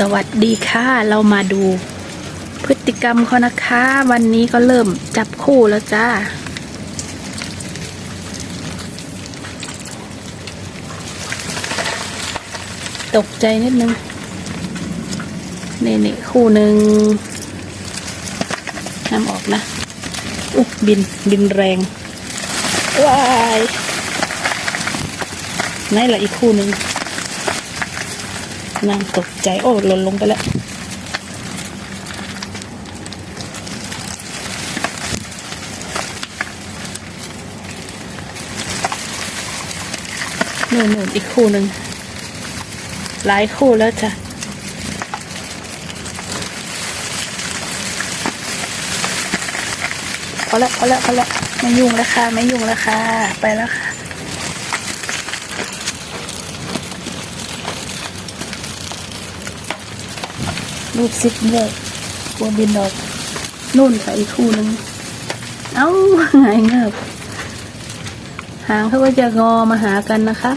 สวัสดีค่ะ เรามาดูพฤติกรรมเขานะคะ วันนี้ก็เริ่มจับคู่แล้วจ้า ตกใจนิดนึงนี่นี่คู่หนึ่งห้ามออกนะ อุ๊บบินบินแรงว้ายไหนละอีกคู่หนึ่ง นางตกใจ โอ้หล่นลงไปแล้ว หนู่นนู่นอีกคู่หนึ่งหลายคู่แล้วจ้ะพอแล้วพอแล้วพอแล้วไม่ยุ่งแล้วค่ะ ไม่ยุ่งแล้วค่ะ ไปแล้วค่ะ รูปซิปเลยกลัวบินออกนู่นค่ะอีกคู่หนึ่งเอ้าหายเงือบหางเขาก็จะงอมาหากันนะคะ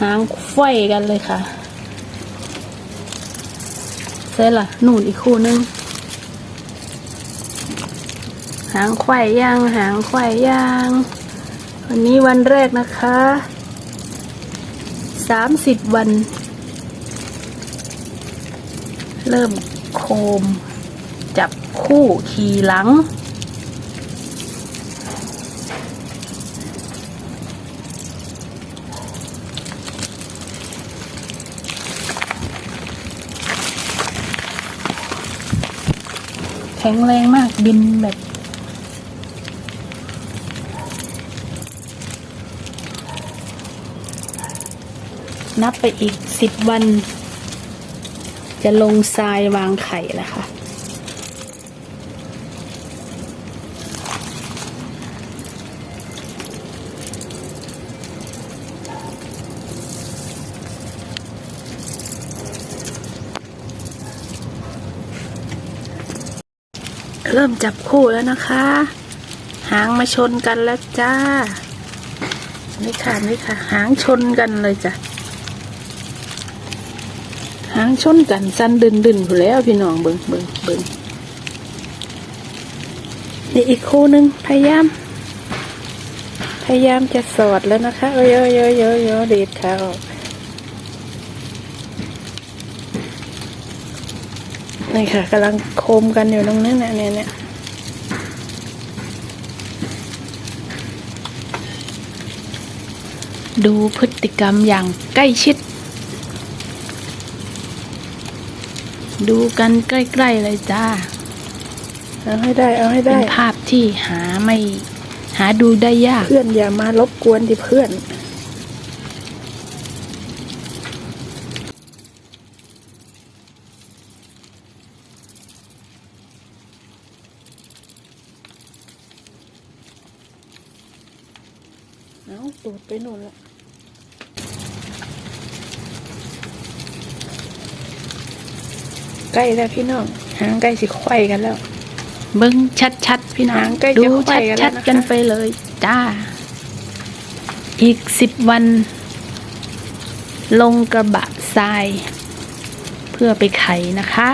หางไฟกันเลยค่ะเสร็จละนู่นอีกคู่หนึ่งหางไข่ย่าง หางไข่ย่าง วันนี้วันแรกนะคะสามสิบวัน เริ่มโคม จับคู่ขี่หลัง แข็งแรงมากบินแบบนับไปอีกสิบวัน จะลงทรายวางไข่แล้วค่ะเริ่มจับคู่แล้วนะคะ หางมาชนกันแล้วจ้า นี่ค่ะนี่ค่ะ หางชนกันเลยจ้ะ หางชนกันสั้นดึนดึนอยู่แล้วพี่น้องเบิงเบิงเบิงนี่อีกคู่หนึ่งพยายาม พยายามจะสอดแล้วนะคะเอ้ยเอ้ยเอ้ยเอ้ยเอ้ยเด็ดขาออกนี่ค่ะกำลังโคมกันอยู่ตรงนั้นนะเนี่ยเนี่ยดูพฤติกรรมอย่างใกล้ชิด ดูกันใกล้ๆเลยจ้า เอาให้ได้ เอาให้เป็ได้ นภาพที่หาไม่หาดูได้ยาก เพื่อนอย่ามารบกวนที่เพื่อน เอาตูดไปโน่นละ ใกล้แล้วพี่น้องหางใกล้สิไขว้กันแล้ว เบิ้งชัดๆพี่น้องหางใกล้จะดูไขว้กันแล้วชัดนะคะๆกันไปเลยจ้า อีกสิบวัน ลงกระบะทราย เพื่อไปไขนะคะ